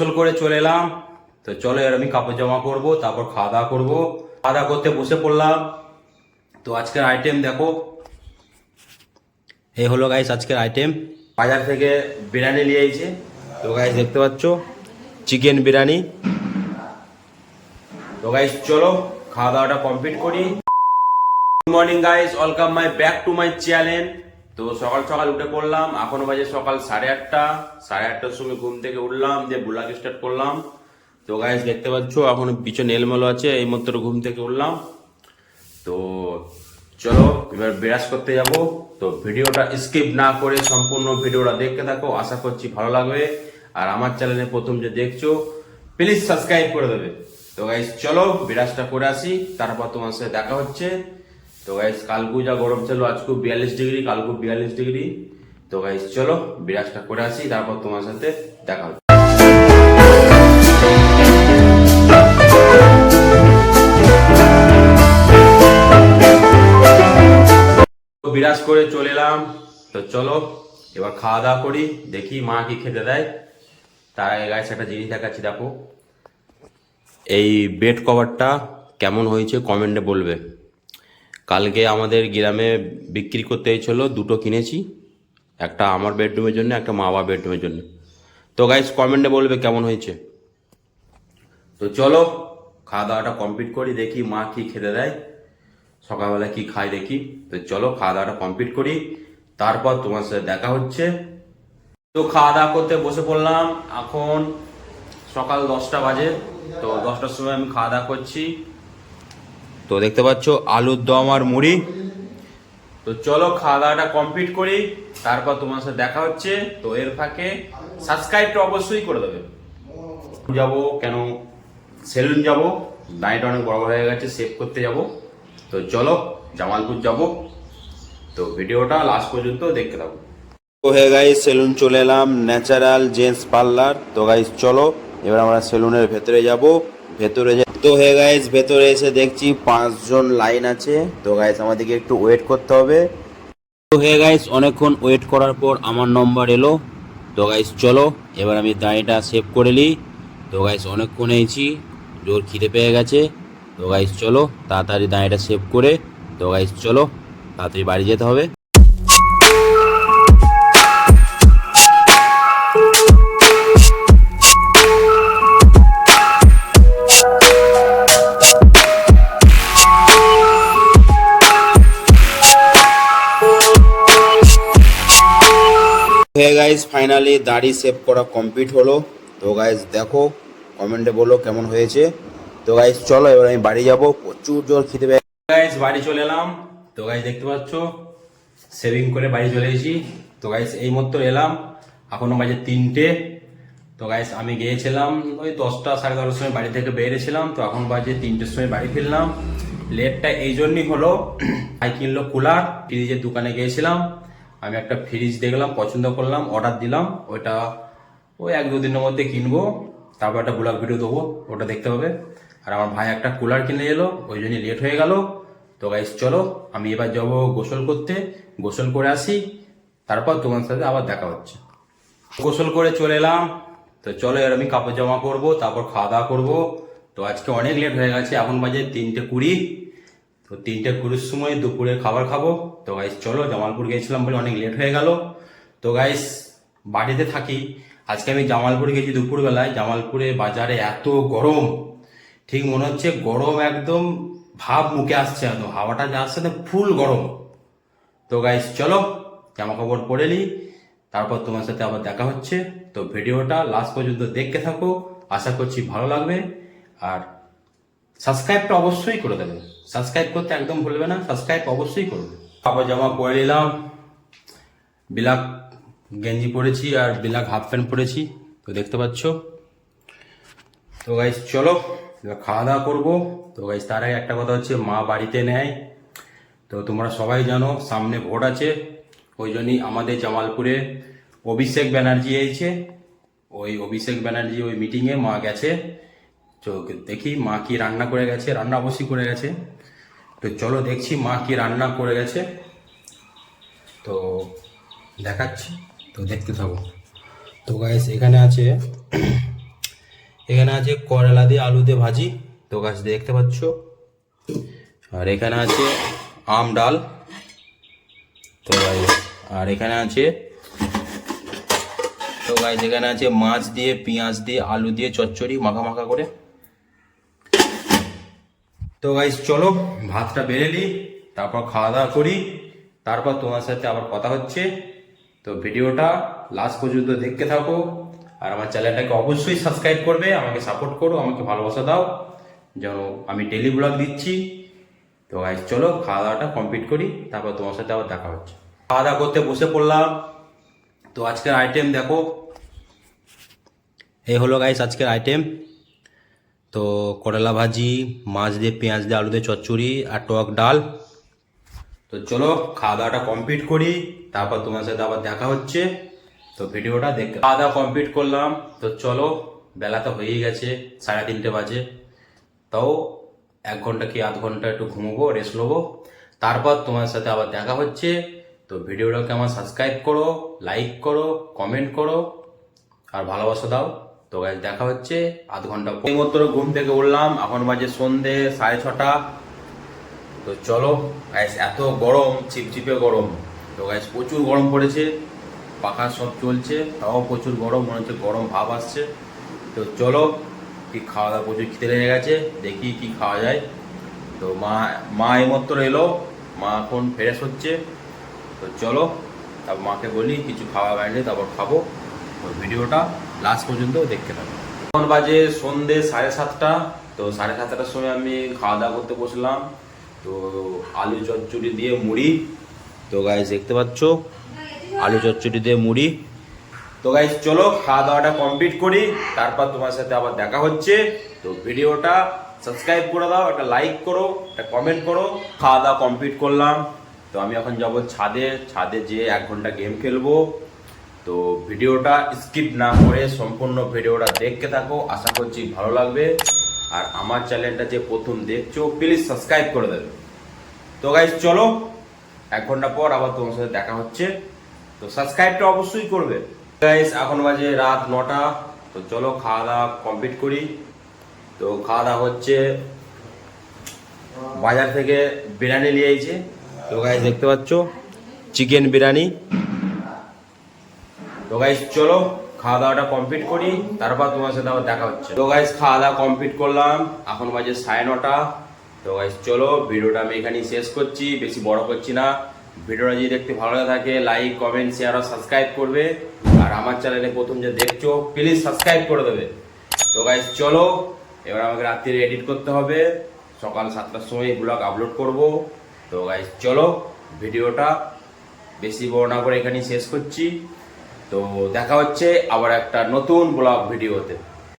গোসল করে চলে এলাম। তো চলো এবার আমি কাপড় জামা করব তারপর খাওয়া দাওয়া করব। খাওয়া দাওয়া করতে বসে পড়লাম। তো আজকের আইটেম দেখো। এই হলো গাইস আজকের আইটেম বাজার থেকে বিরিয়ানি নিয়ে এসেছে। তো গাইস দেখতে পাচ্ছ চিকেন বিরিয়ানি। তো গাইস চলো, খাওয়া দাওয়াটা কমপ্লিট করি। Good morning guys welcome my back to my channel তো সকাল সকাল উঠে পড়লাম, এখনও বাজে সকাল সাড়ে আটটা, সাড়ে আটটার সময় ঘুম থেকে উঠলাম যে ব্লগ স্টার্ট করলাম। তো গাইস দেখতে পাচ্ছ, এখন পিছনে এলমেলো আছে, এই মাত্র ঘুম থেকে উঠলাম। তো চলো, এবার বিরাজ করতে যাব। তো ভিডিওটা স্কিপ না করে সম্পূর্ণ ভিডিওটা দেখতে থাকো, আশা করছি ভালো লাগবে। আর আমার চ্যানেলে প্রথম যে দেখছ প্লিজ সাবস্ক্রাইব করে দেবে। তো গাইস চলো, বিরাজটা করে আসি, তারপর তোমার সাথে দেখা হচ্ছে। তো গাইস কালকু যা গরম ছিল আজকে বিয়াল্লিশ ডিগ্রি কালকু বিয়াল্লিশ ডিগ্রি। তো গাইস চলো বিরাজটা করে আসি, তারপর তোমার সাথে দেখা তো বিরাজ করে চলে এলাম, তো চলো এবার খাওয়া দাওয়া করি, দেখি মা কি খেতে দেয়। তার আগে গাছ একটা জিনিস দেখাচ্ছি, দেখো। এই বেড কভারটা কেমন হয়েছে কমেন্টে বলবে। কালকে আমাদের গ্রামে বিক্রি করতে হয়েছিল দুটো কিনেছি। একটা আমার বেডরুমের জন্য, একটা মা বাবা বেডরুমের জন্য। তো গাইস কমেন্টে বলবে কেমন হয়েছে। তো চলো, খাওয়া দাওয়াটা কমপ্লিট করি, দেখি মা কি খেতে দেয়। সকালবেলা কি খাই দেখি। তো চলো, খাওয়া দাওয়াটা কমপ্লিট করি। তারপর তোমার সাথে দেখা হচ্ছে। তো খাওয়া দাওয়া করতে বসে পড়লাম। এখন সকাল দশটা বাজে। তো দশটার সময় আমি খাওয়া দাওয়া করছি। তো দেখতে পাচ্ছ আলুর দম আর মুড়ি। তো চলো খাওয়া দাওয়াটা কমপ্লিট করি, তারপর তোমার সাথে দেখা হচ্ছে। তো এর ফাঁকে সাবস্ক্রাইবটা অবশ্যই করে দেবে। যাব, কেন? সেলুন যাব দাঁড়িটা অনেক বড় হয়ে গেছে সেভ করতে যাব। তো চলো, জামালপুর যাব। তো ভিডিওটা লাস্ট পর্যন্ত দেখতে থাকো। তো হে গাইস সেলুন চলে এলাম ন্যাচারাল জেন্টস পার্লার তো গাইস চলো, এবার আমরা সেলুনের ভেতরে যাব। ভেতরে তো হে গাইস ভেতরে এসে দেখছি পাঁচজন লাইন আছে। তো গাইস আমাদেরকে একটু ওয়েট করতে হবে। তো হে গাইস অনেকক্ষণ ওয়েট করার পর আমার নম্বর এলো। তো গাইস চলো, এবার আমি দাঁড়িটা সেভ করে নিই। তো গাইস অনেকক্ষণ এইছি জোর খিদে পেয়ে গেছে। তো গাইস চলো, তাড়াতাড়ি দাঁড়িটা সেভ করে। তো গাইস চলো, তাড়াতাড়ি বাড়ি যেতে হবে। হে গাইস ফাইনালি দাড়ি সেভ করা কমপ্লিট হলো। তো গাইস দেখো কমেন্টে বলো কেমন হয়েছে। তো গাইস চলো, এবার আমি বাড়ি যাব। প্রচুর জোর খিদে পেয়ে গাইস বাড়ি চলে এলাম। তো গাইস দেখতে পাচ্ছ? সেভিং করে বাড়ি চলে এসেছি। তো গাইস এই মতো এলাম। এখনও বাজে তিনটে। তো গাইস আমি গিয়েছিলাম ওই দশটা সাড়ে দশটার সময় বাড়ি থেকে বেরিয়েছিলাম। তো এখন বাজে তিনটের সময় বাড়ি ফিরলাম। লেটটা এই জন্যই হলো। ভাই কিনলো কুলার। ফ্রিজের দোকানে গিয়েছিলাম। আমি একটা ফ্রিজ দেখলাম, পছন্দ করলাম অর্ডার দিলাম, ওইটা ওই এক দুদিনের মধ্যে কিনবো, তারপর একটা ব্লগ ভিডিও দেবো, ওটা দেখতে হবে। আর আমার ভাই একটা কুলার কিনে এলো, ওই জন্যই লেট হয়ে গেল। তো গাইস চলো, আমি এবার যাব গোসল করতে। গোসল করে আসি, তারপর তোমার সাথে আবার দেখা হচ্ছে। গোসল করে চলে এলাম, তো চলো, এবার আমি কাপড় জামা করব তারপর খাওয়া দাওয়া করব। তো আজকে অনেক লেট হয়ে গেছে, এখন বাজে তিনটে কুড়ি। তো তিনটে কুড়ির সময় দুপুরে খাবার খাব। তো গাইস চলো জামালপুর গেছিলাম বলে অনেক লেট হয়ে গেল। তো গাইস বাড়িতে থাকি। আজকে আমি জামালপুর গেছি দুপুরবেলায়। জামালপুরে বাজারে এত গরম। ঠিক মনে হচ্ছে গরম একদম ভাব মুখে আসছে একদম হাওয়াটা যা আসছে ফুল গরম। তো গাইস চলো জামা কাপড় পরে নিই। তারপর তোমার সাথে আবার দেখা হচ্ছে। তো ভিডিওটা লাস্ট পর্যন্ত দেখতে থাকো। আশা করছি ভালো লাগবে। আর সাবস্ক্রাইবটা অবশ্যই করে দেবে। সাবস্ক্রাইব করতে একদম ভুলবে না। সাবস্ক্রাইব অবশ্যই করবে। কাপড় জামা পরে নিলাম। বিলাক গেঞ্জি পরেছি আর বিলাক হাফ প্যান্ট পরেছি। তো দেখতে পাচ্ছ? তো গাইস চলো, এবার খাওয়া দাওয়া করব। তো গাইস তার আগে একটা কথা হচ্ছে, মা বাড়িতে নেয়। তো তোমরা সবাই জানো, সামনে ভোট আছে। ওই জন্যই আমাদের জামালপুরে অভিষেক ব্যানার্জি এসেছে। ওই অভিষেক ব্যানার্জি ওই মিটিংয়ে মা গেছে। তো দেখি মা কি রান্না করে গেছে। রান্না অবশ্যই করে গেছে। তো চলো দেখছি মা কি রান্না করে গেছে। তো দেখাচ্ছি, তো দেখতে থাকো। তো গাইস এখানে আছে এখানে আছে করলা দিয়ে আলু দিয়ে ভাজি। তো গাছ দেখতে পাচ্ছ? আর এখানে আছে আম ডাল। তো গাইস আর এখানে আছে, তো গাইস এখানে আছে মাছ দিয়ে, পেঁয়াজ দিয়ে, আলু দিয়ে, চচ্চড়ি মাখা মাখা করে। তো গাইস চলো, ভাতটা বেড়ে নিই তারপর খাওয়া দাওয়া করি, তারপর তোমার সাথে আবার কথা হচ্ছে। তো ভিডিওটা লাস্ট পর্যন্ত দেখতে থাকো, আর আমার চ্যানেলটাকে অবশ্যই সাবস্ক্রাইব করবে, আমাকে সাপোর্ট করো, আমাকে ভালোবাসা দাও। যেন আমি ডেলি ব্লগ দিচ্ছি। তো গাইস চলো খাওয়া দাওয়াটা কমপ্লিট করি, তারপর তোমার সাথে আবার দেখা হচ্ছে। খাওয়া দাওয়া করতে বসে পড়লাম। তো আজকের আইটেম দেখো। এই হলো গাইস আজকের আইটেম তো করলা ভাজি, মাছ দিয়ে পেঁয়াজ দিয়ে, আলু দিয়ে চচ্চড়ি আর টক ডাল। তো চলো খাওয়া দাওয়াটা কমপ্লিট করি, তারপর তোমার সাথে আবার দেখা হচ্ছে। তো ভিডিওটা দেখ খাওয়া দাওয়া কমপ্লিট করলাম। তো চলো, বেলা তো হয়েই গেছে, সাড়ে তিনটে বাজে। তাও এক ঘণ্টা কি আধ ঘণ্টা একটু ঘুমোবো রেস্ট নেব। তারপর তোমার সাথে আবার দেখা হচ্ছে। তো ভিডিওটাকে আমার সাবস্ক্রাইব করো লাইক করো কমেন্ট করো, আর ভালোবাসা দাও। তো গাইজ দেখা হচ্ছে আধ ঘণ্টা। এইমাত্র ঘুম থেকে উঠলাম, এখন বাজে সন্ধে সাড়ে ছটা। তো চলো গাইস এত গরম, চিপচিপে গরম। তো গাইস প্রচুর গরম পড়েছে, পাখা সব চলছে, তাও প্রচুর গরম, মনে হচ্ছে গরম ভাব আসছে। তো চলো, কি খাওয়া দাওয়া প্রচুর খিদে লেগে গেছে, দেখি কি খাওয়া যায়। তো মা মা এইমাত্র এলো, মা এখন ফ্রেশ হচ্ছে। তো চলো, তারপর মাকে বলি, কিছু খাওয়া বাইরে তারপর খাব। ভিডিওটা লাস্ট পর্যন্ত দেখতে থাকো এখন বাজে সন্ধে সাড়ে সাতটা, তো সাড়ে সাতটার সময় আমি খাওয়া দাওয়া করতে বসলাম। তো আলু চচ্চড়ি দিয়ে মুড়ি। তো গাইজ দেখতে পাচ্ছ? আলু চচ্চড়ি দিয়ে মুড়ি। তো গাইস চলো খাওয়া দাওয়াটা কমপ্লিট করি। তারপর তোমার সাথে আবার দেখা হচ্ছে। তো ভিডিওটা সাবস্ক্রাইব করে দাও, একটা লাইক করো, একটা কমেন্ট করো। খাওয়া দাওয়া কমপ্লিট করলাম। তো আমি এখন যাব ছাদে। ছাদে যেয়ে এক ঘণ্টা গেম খেলব। তো ভিডিওটা স্কিপ না করে সম্পূর্ণ ভিডিওটা দেখতে থাকো। আশা করছি ভালো লাগবে। আর আমার চ্যানেলটা যে প্রথম দেখছ প্লিজ সাবস্ক্রাইব করে দেবে। তো গাইজ চলো, এক ঘণ্টা পর আবার তোমার সাথে দেখা হচ্ছে। তো সাবস্ক্রাইবটা অবশ্যই করবে। গাইজ এখন বাজে রাত নটা। তো চলো খাওয়া দাওয়া কমপ্লিট করি। তো খাওয়া দাওয়া হচ্ছে বাজার থেকে বিরিয়ানি নিয়ে তো গাইজ দেখতে পাচ্ছ? চিকেন বিরিয়ানি। তো গাইজ চলো খাওয়া দাওয়াটা কমপ্লিট করি, তারপর তোমার সাথে আবার দেখা হচ্ছে। তো গাইজ খাওয়া দাওয়া কমপ্লিট করলাম, এখন বাজে সাড়ে নটা। তো গাইজ চলো, ভিডিওটা আমি এখানেই শেষ করছি, বেশি বড় করছি না। ভিডিওটা যদি দেখতে ভালো লাগে থাকে লাইক কমেন্ট শেয়ার আর সাবস্ক্রাইব করবে। আর আমার চ্যানেলে প্রথম যে দেখছ প্লিজ সাবস্ক্রাইব করে দেবে। তো গাইজ চলো, এবার আমাকে রাত্রিরে এডিট করতে হবে। সকাল সাতটার সময় ব্লগ আপলোড করব। তো গাইজ চলো, ভিডিওটা বেশি বড় না করে এখানেই শেষ করছি। তো দেখা হচ্ছে আবার একটা নতুন ব্লগ ভিডিওতে।